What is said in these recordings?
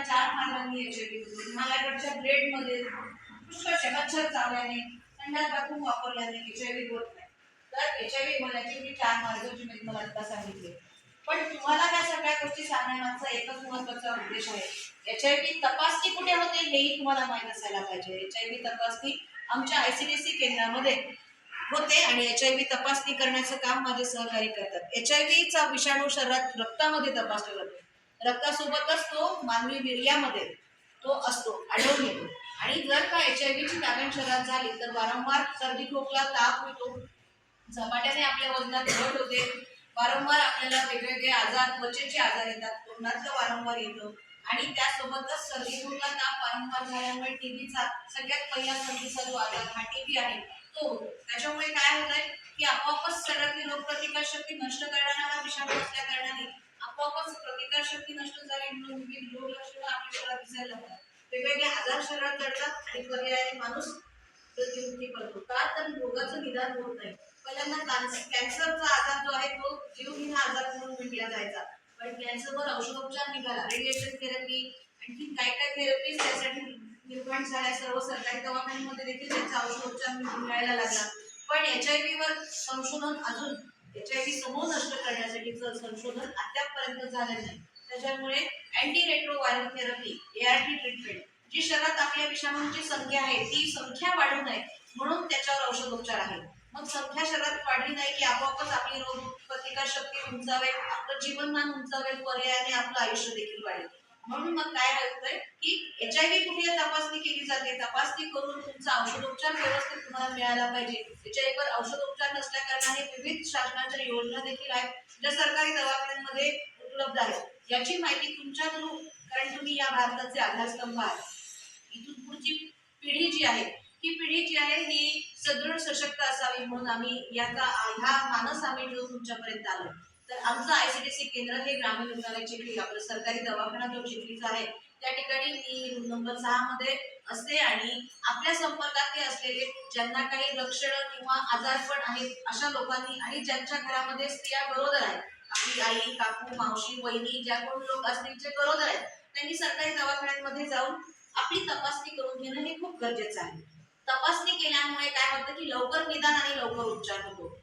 तुम्हाला चार मार्गांनी एच आय व्ही होतो हिमालयाकडच्या मच्छर चावल्याने संडास वापरल्याने एच आय व्ही होत नाही. तर एच आय व्ही होण्याचे मी चार मार्ग जे मी तुम्हाला आता सांगितले. पण तुम्हाला त्या सगळ्या गोष्टी सांगण्यामागचा एकच महत्त्वाचा उद्देश आहे. एच आय व्ही तपासणी कुठे होते हेही तुम्हाला माहीत असायला पाहिजे. एच आय व्ही तपासणी आमच्या आय सी डी सी केंद्रामध्ये होते आणि एच आय व्ही तपासणी करण्याचं काम माझे सहकारी करतात. एच आय व्हीचा विषाणू शरीरात रक्तामध्ये तपासला जातो रक्तासोबतच तो मानवी वीर्यामध्ये तो असतो आढळून येतो. आणि जर का एच आय व्हीची लागण शरीरात झाली तर वारंवार सर्दी खोकला ताप होतो. झपाट्याने आपल्या वजनात घट होते. वारंवार आपल्याला वेगवेगळे आजार त्वचेचे आजार येतात. तोंडातलं वारंवार येतं. आणि त्यासोबतच सर्दी खोकला ताप वारंवार झाल्यामुळे टीबीचा सगळ्यात पहिला सर्दीचा जो आजार हा टीबी आहे. तो त्याच्यामुळे काय होत आहे की आपोआपच शरीरातली रोगप्रतिकारशक्ती नष्ट करणारा आणि पर्यायाने माणूस मृत्युमुखी पडतो का तर रोगाचं निदान होत नाही. पहिल्यांदा कॅन्सरचा आजार जो आहे तो जीवघेणा आजार म्हणून म्हटला जायचा. पण कॅन्सरवर औषधोपचार निघाला. रेडिएशन थेरपी आणखी काय काय थेरपीज त्यासाठी निर्माण झाल्या. सर्व सरकारी दवाखान्यांमध्ये देखील त्याचा औषधोपचार मिळायला लागला. पण एच आय वर संशोधन अजून एच आय व्ही समूह नष्ट करण्यासाठीचं संशोधन अद्यापपर्यंत झालं नाही. त्याच्यामुळे anti retroviral therapy ART treatment जी शरीरात आपल्या विषाणूंची संख्या आहे ती संख्या वाढू नये म्हणून त्याच्यावर औषधोपचार आहे मग संख्या शरीरात वाढली नाही की आपोआपच आपली रोग प्रतिकार शक्ती उंचावेल आपलं जीवनमान उंचावेल पर्यायाने आपलं आयुष्य देखील वाढेल. म्हणून मग काय होतंय की एच आय व्ही कुठे तपासणी केली जाते? तपासणी करून तुमचा औषधोपचार व्यवस्थित तुम्हाला मिळाला पाहिजे. एच आय औषधोपचार नसल्या कारणाने विविध शासनाच्या योजना देखील आहेत ज्या सरकारी दवाखान्यांमध्ये उपलब्ध आहेत. याची माहिती तुमच्या थ्रू कारण तुम्ही या भारताचे आधारस्तंभ आहात. जी आहे ही पिढी जी आहे ही सदृढ सशक्त असावी म्हणून आम्ही याचा ह्या मानस आम्ही ठेवून तुमच्यापर्यंत आलो तर आमचं आय सी डी सी केंद्र हे ग्रामीण रुग्णालय चिखली आपलं सरकारी दवाखाना जो चिखलीचा आहे त्या ठिकाणी मी रूम नंबर सहा मध्ये असते आणि आपल्या संपर्कात असलेले ज्यांना काही लक्षणं किंवा आजारपण आहेत अशा लोकांनी आणि ज्यांच्या घरामध्ये स्त्रिया गरोदर आहेत आपली आई काकू मावशी वहिनी ज्या कोण लोक असतील जे गरोदर आहेत त्यांनी सरकारी दवाखान्यांमध्ये जाऊन आपली तपासणी करून घेणं हे खूप गरजेचं आहे. तपासणी केल्यामुळे काय होतं की लवकर निदान आणि लवकर उपचार होतो.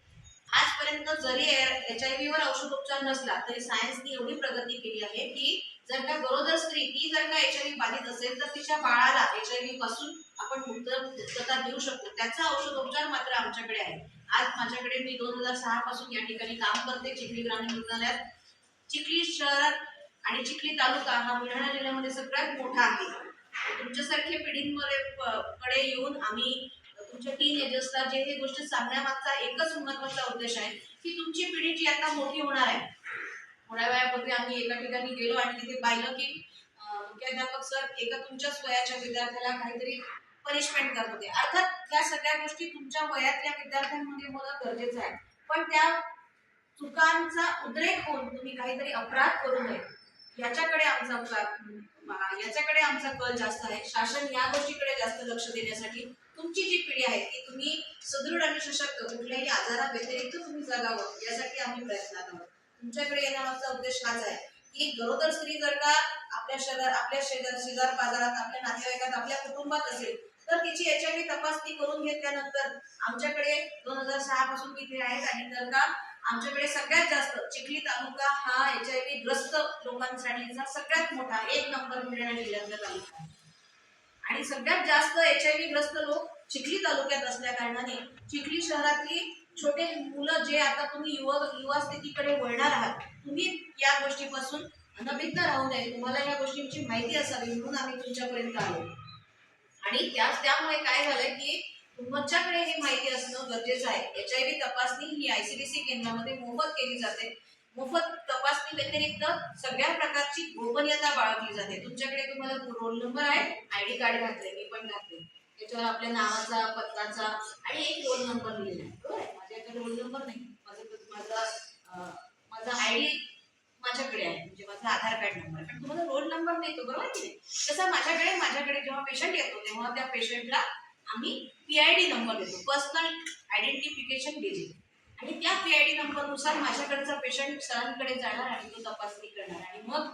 आजपर्यंत जरी एच आय व्ही वर औषधोपचार नसला तरी सायन्सनी एवढी प्रगती केली आहे की जर का गरोदर स्त्री ती जर का एच आय व्ही बाधित असेल तर तिच्या बाळाला एच आय व्ही पासून आपण मुक्तता देऊ शकतो. त्याचा औषधोपचार मात्र आमच्याकडे आहे. आज माझ्याकडे मी दोन हजार सहा पासून या ठिकाणी काम करते चिखली ग्रामीण रुग्णालयात. चिखली शहरात आणि चिखली तालुका हा बुलढाणा जिल्ह्यामध्ये सगळ्यात मोठा आहे. तुमच्यासारख्या पिढींमध्ये कडे येऊन आम्ही तुमच्या टीन एजर्सला जे हे गोष्ट सांगण्यामागचा एकच महत्त्वाचा उद्देश आहे की तुमची पिढी जी आता मोठी होणार आहे. थोड्या वेळापूर्वी आम्ही एका ठिकाणी गेलो आणि तिथे पाहिलं की मुख्याध्यापक सर एका तुमच्याच वयाच्या विद्यार्थ्याला काहीतरी पनिशमेंट करत होते. अर्थात त्या सगळ्या गोष्टी तुमच्या वयातल्या विद्यार्थ्यांमध्ये होणं गरजेचं आहे. पण त्या चुकांचा उद्रेक होऊन तुम्ही काहीतरी अपराध करू नये. याच्याकडे आमचा याच्याकडे आमचा कल जास्त आहे. शासन या गोष्टीकडे जास्त लक्ष देण्यासाठी तुमची जी पिढी आहे ती तुम्ही सुदृढ आणि सशक्त कुठल्याही आजारा व्यतिरिक्त तुम्ही जगावं यासाठी आम्ही प्रयत्नात आहोत तुमच्याकडे येण्यामागचा उद्देश हाच आहे की गरोदर स्त्री जर का आपल्या शहरात आपल्या शेजार शेजार बाजारात आपल्या नातेवाईकात आपल्या कुटुंबात असेल तर तिची एच आय व्ही तपासणी करून घेतल्यानंतर आमच्याकडे दोन हजार सहा पासून तिथे आहेत आणि जर का आमच्याकडे सगळ्यात जास्त चिखली तालुका हा एच आय व्ही ग्रस्त लोकांसाठीचा सगळ्यात मोठा एक नंबर बुलढाणा जिल्ह्यातला तालुका आहे. आणि सगळ्यात जास्त एच आय व्ही ग्रस्त लोक चिखली तालुक्यात असल्या कारणाने चिखली शहरातली छोटे मुलं जे आता तुम्ही युवा युवा स्थितीकडे वळणार आहात तुम्ही या गोष्टीपासून अनभिज्ञ राहू नये तुम्हाला या गोष्टींची माहिती असावी म्हणून आम्ही तुमच्यापर्यंत आलो आणि त्या त्यामुळे काय झालंय की तुमच्याकडे ही माहिती असणं गरजेचं आहे. एच आय व्ही तपासणी ही आय सी बी सी केंद्रामध्ये मोफत केली जाते. मोफत तपासणी व्यतिरिक्त सगळ्या प्रकारची गोपनीयता बाळगली जाते. तुमच्याकडे तुम्हाला रोल नंबर आहे आय डी कार्ड घातले मी पण घातले त्याच्यावर आपल्या नावाचा पत्ताचा आणि एक रोल नंबर लिहिला आहे. बरोबर आहे? माझ्याकडे रोल नंबर नाही. माझं माझा माझा आय डी माझ्याकडे आहे. म्हणजे माझा आधार कार्ड नंबर पण तुम्हाला रोल नंबर नाही तो बरोबर की नाही? तसा माझ्याकडे माझ्याकडे जेव्हा पेशंट येतो तेव्हा त्या पेशंटला आम्ही पी आय डी नंबर देतो. पर्सनल आयडेंटिफिकेशन डिजिट आणि त्या पी आय डी नंबरनुसार माझ्याकडचा पेशंट सरांकडे जाणार आणि तो तपासणी करणार. आणि मग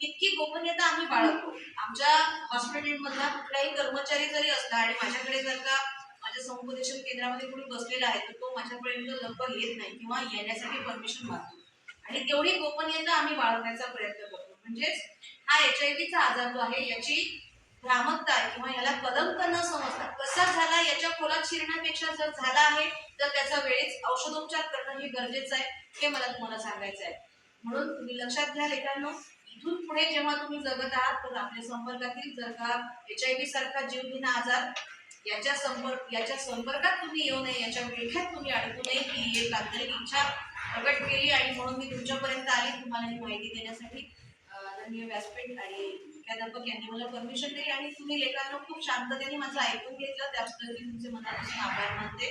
इतकी गोपनीयता आम्ही बाळगतो. आमच्या हॉस्पिटलमधला कुठलाही कर्मचारी जरी असला आणि माझ्याकडे जर का माझ्या समुपदेशन केंद्रामध्ये कुणी बसलेला आहे तर तो माझ्यापर्यंत लवकर येत नाही किंवा येण्यासाठी परमिशन मागतो. आणि तेवढी गोपनीयता आम्ही बाळगण्याचा प्रयत्न करतो. म्हणजेच हा एच आय व्हीचा आजार जो आहे याची भ्रामकता आहे किंवा याला कलंक न समजता कसा झाला याच्या खोलात शिरण्यापेक्षा जर झाला आहे तर त्याचा वेळीच औषधोपचार करणं हे गरजेचं आहे हे मला तुम्हाला सांगायचं आहे. म्हणून तुम्ही लक्षात घ्या लेखांनो इथून पुढे जेव्हा तुम्ही जगत आहात तर आपल्या संपर्कातील जर का एच आय व्ही सारखा जीवघेणा आजार याच्या संपर्क याच्या संपर्कात तुम्ही येऊ नये याच्या विळख्यात तुम्ही अडकू नये ही एक आंतरिक इच्छा प्रकट केली आणि म्हणून मी तुमच्यापर्यंत आली तुम्हाला ही माहिती देण्यासाठी आदरणीय व्यासपीठ आणि मुख्याध्यापक यांनी मला परमिशन दिली आणि तुम्ही लेखांना खूप शांततेने माझं ऐकून घेतलं. त्याबद्दल मी तुमचे मनापासून आभार मानते.